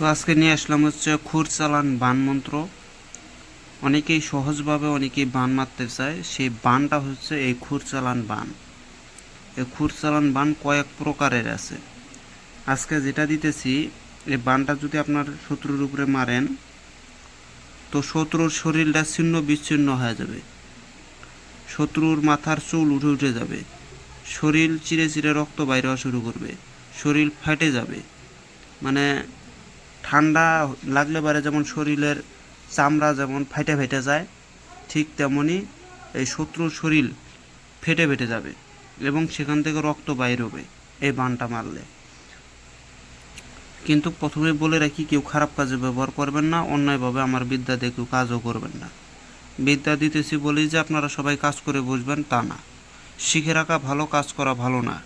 তো আজকে নিয়ে আসলাম হচ্ছে খুর চালান বান মন্ত্র। অনেকেই সহজভাবে, অনেকেই বান মারতে চায়। সেই বানটা হচ্ছে এই খুর চালান বান। এই খুর চালান বান কয়েক প্রকারের আছে। আজকে যেটা দিতেছি, এই বানটা যদি আপনার শত্রুর উপরে মারেন, তো শত্রুর শরীরটা ছিন্ন বিচ্ছিন্ন হয়ে যাবে। শত্রুর মাথার চুল উঠে উঠে যাবে। শরীর চিরে চিরে রক্ত বাইরে শুরু করবে। শরীর ফেটে যাবে। মানে ঠান্ডা লাগলে পারে যেমন শরীরের চামড়া যেমন ফেটে ফেটে যায়, ঠিক তেমনি এই শত্রুর শরীর ফেটে ফেটে যাবে এবং সেখান থেকে রক্ত বাইর হবে এই বানটা মারলে। কিন্তু প্রথমে বলে রাখি, কেউ খারাপ কাজে ব্যবহার করবেন না, অন্যায়ভাবে আমার বিদ্যা দিয়ে কেউ কাজও করবেন না। বিদ্যা দিতেছি বলেই যে আপনারা সবাই কাজ করে বুঝবেন তা না। শিখে রাখা ভালো, কাজ করা ভালো না।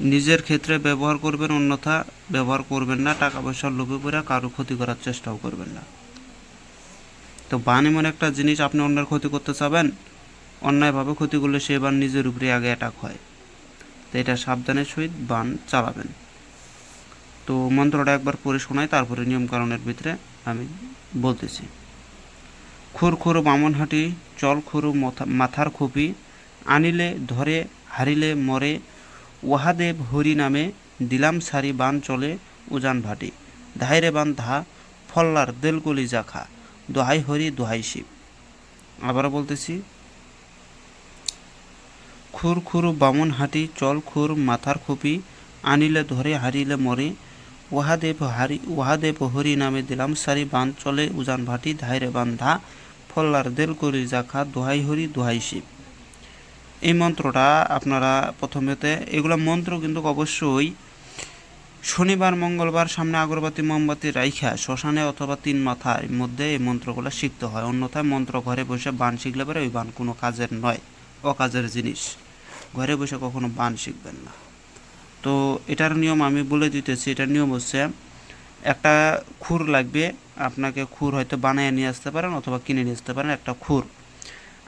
নিজের ক্ষেত্রে ব্যবহার করবেন, অন্যথা ব্যবহার করবেন না টাকা পয়সার লোভে পড়ে কারও ক্ষতি করার চেষ্টাও করবেন না। তো বান এমন একটা জিনিস, আপনি অন্যের ক্ষতি করতে চাবেন, অন্যায়ভাবে ক্ষতি করলে সে বান নিজের উপরে আগে অ্যাটাক হয়। তো এটা সাবধানের সহিত বান চালাবেন। তো মন্ত্রটা একবার পড়ে শোনাই, তারপরে নিয়মকানুনের ভিতরে আমি বলতেছি। খুর খুর বামনহাটি চল খুরু মথা- মাথার খুপি, আনিলে, ধরে, হারিলে, মরে ওহাদেব হরি নামে দিলাম সারি বান চলে উজান ভাটি। ধাইরে বান ধা ফল্লার দেলকলি জাখা দোহাই হরি, দোহাই শিব। আবার বলতেছি, খুর খুর বামন হাঁটি, চল খুর মাথার খুপি, আনিলে ধরে হারিলে মরে। ওহাদেব হারি ওহাদেব হরি নামে দিলাম সারি বান চলে উজান ভাটি। ধাইরে বান ধা ফল্লার দেল করি জাখা দোহাই হরি, দোহাই শিব। এই মন্ত্রটা আপনারা প্রথমেতে, এগুলো মন্ত্র কিন্তু অবশ্যই শনিবার, মঙ্গলবার, সামনে আগরবাতি, মোমবাতি রাইখা, শ্মশানে অথবা তিন মাথার মধ্যে এই মন্ত্রগুলো শিখতে হয়। অন্যথায় মন্ত্র ঘরে বসে বান শিখলে পরে ওই বান কোনো কাজের নয়, অকাজের জিনিস। ঘরে বসে কখনো বান শিখবেন না। তো এটার নিয়ম আমি বলে দিতেছি, এটার নিয়ম হচ্ছে একটা খুর লাগবে, আপনাকে খুর হয়তো বানিয়ে নিয়ে আসতে পারেন অথবা কিনে নিয়ে আসতে পারেন একটা খুর।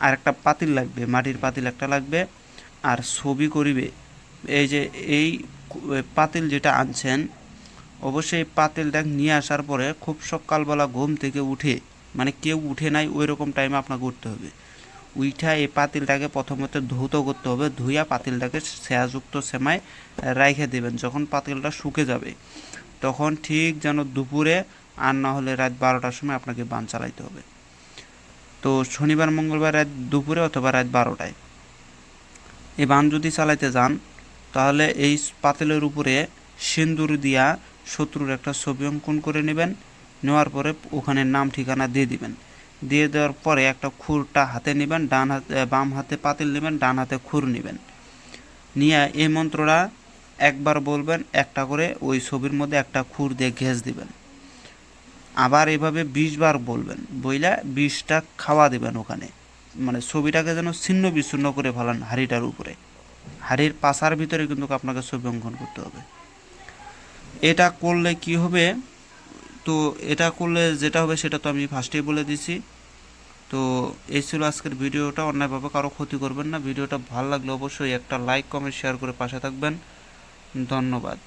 আর একটা পাতিল লাগবে, মাটির পাতিল একটা লাগবে, আর ছবি করিবে। এই যে এই পাতিল যেটা আনছেন, অবশ্যই পাতিলটা নিয়ে আসার পরে খুব সকালবেলা ঘুম থেকে উঠে মানে কেউ উঠে নাই ওই রকম টাইমে আপনাকে উঠতে হবে। উইঠা এই পাতিলটাকে প্রথমত ধৌত করতে হবে, ধুইয়া পাতিলটাকে ছেঁয়াযুক্ত সেমায় রাইখে দেবেন। যখন পাতিলটা শুকে যাবে, তখন ঠিক যেন দুপুরে আর না হলে রাত বারোটার সময় আপনাকে বান চালাইতে হবে। তো শনিবার, মঙ্গলবার রাত দুপুরে অথবা রাত বারোটায়। এই বান যদি চালাইতে যান, তাহলে এই পাতিলের উপরে সিন্দুর দিয়া শত্রুর একটা ছবি অঙ্কন করে নেবেন, নেওয়ার পরে ওখানে নাম, ঠিকানা দিয়ে দিবেন। দিয়ে দেওয়ার পরে একটা খুরটা হাতে নেবেন, ডান হাতে বাম হাতে পাতিল নেবেন, ডান হাতে খুর নেবেন। নিয়ে এই মন্ত্রটা একবার বলবেন, একটা করে ওই ছবির মধ্যে একটা খুর দিয়ে ঘেঁষ দিবেন। আবার এভাবে বিশ বার বলবেন, বইলা বিষটা খাওয়া দেবেন ওখানে। মানে ছবিটাকে যেন ছিন্ন বিচ্ছিন্ন করে ফেলান হাড়িটার উপরে। হাড়ির পাশার ভিতরে কিন্তু আপনাকে ছবি অঙ্কন করতে হবে। এটা করলে কি হবে? তো এটা করলে যেটা হবে সেটা তো আমি ফার্স্টেই বলে দিছি। তো এই ছিল আজকের ভিডিওটা। অন্যায়ভাবে কারও ক্ষতি করবেন না। ভিডিওটা ভালো লাগলে অবশ্যই একটা লাইক কমেন্ট শেয়ার করে পাশে থাকবেন। ধন্যবাদ।